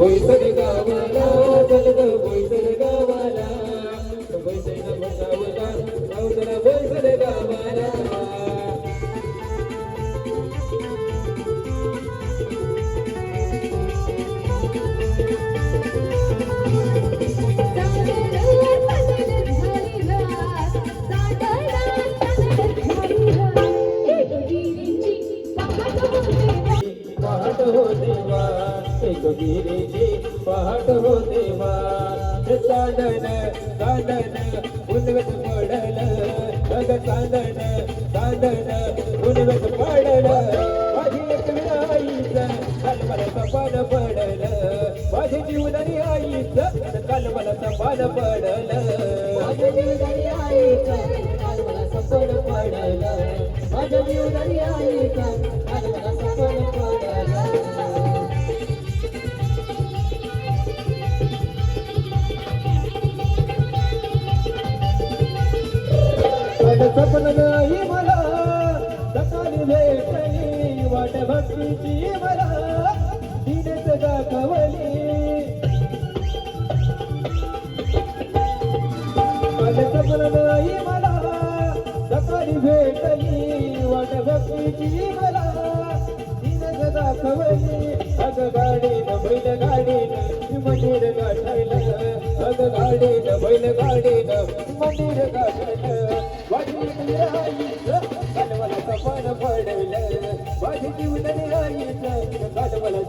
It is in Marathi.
వైసరిగా हो देवा गिरीची पहाट हो देवा चांदन चांदन उन्वत पडल अग चांदन चांदन उन्वत पडल माझी एक आईच काल मला सपान पडल माझी जीवनारी आईच काल मला सपान पडल माझ्या जीवनारी आईचं काल मला सपन पडल माझ्या जीवनारी आईचं पण सपन नाही मला सकाळी भेटली वाट भक्तीची मला दिनेच दाखवली पण सपन नाही मला सकाळी भेटली वाट भक्तीची मला दिनेच दाखवली अग गाडीन बैल गाडीन मंदिर गाठलं अग गाडीन बैल गाडीन मंदिर गाठलं माझी आईचं काल मला सपन पडलं. माझी जीवनाने आईचं काल मला